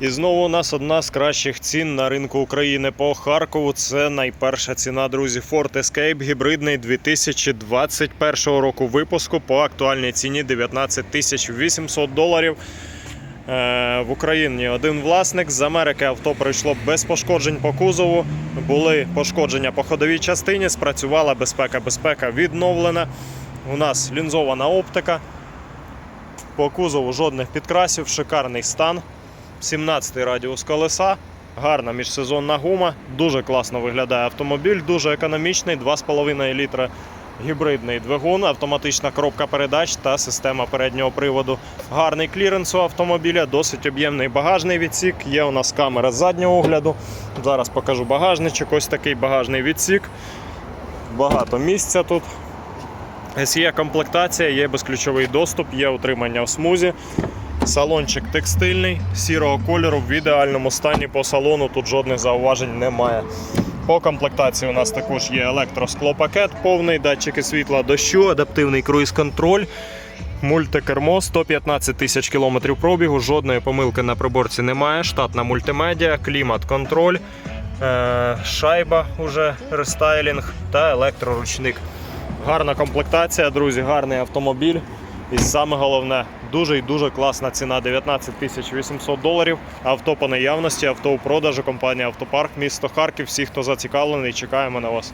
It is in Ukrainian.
І знову у нас одна з кращих цін на ринку України по Харкову. Це найперша ціна, друзі. Ford Escape гібридний 2021 року випуску по актуальній ціні 19 тисяч 800 доларів. Е, В Україні один власник з Америки авто пройшло без пошкоджень по кузову. Були пошкодження по ходовій частині, спрацювала безпека, безпека відновлена. У нас лінзована оптика. По кузову жодних підкрасів, шикарний стан. 17 радіус колеса, гарна міжсезонна гума, дуже класно виглядає автомобіль, дуже економічний, 2,5 літра гібридний двигун, автоматична коробка передач та система переднього приводу. Гарний кліренс у автомобіля, досить об'ємний багажний відсік. Є у нас камера заднього огляду. Зараз покажу багажничок. Ось такий багажний відсік. Багато місця тут. Є комплектація, є безключовий доступ, є утримання в смузі. Салончик текстильний, сірого кольору в ідеальному стані по салону. Тут жодних зауважень немає. По комплектації у нас також є електросклопакет, повний датчики світла дощу, адаптивний круїз-контроль, мультикермо, 115 тисяч кілометрів пробігу, жодної помилки на приборці немає. Штатна мультимедіа, клімат-контроль, е- шайба уже рестайлінг та електроручник. Гарна комплектація, друзі, гарний автомобіль. І саме головне, дуже і дуже класна ціна 19 тисяч 800 доларів. Авто по наявності, авто у продажу, компанія Автопарк, місто Харків. Всі, хто зацікавлений, чекаємо на вас.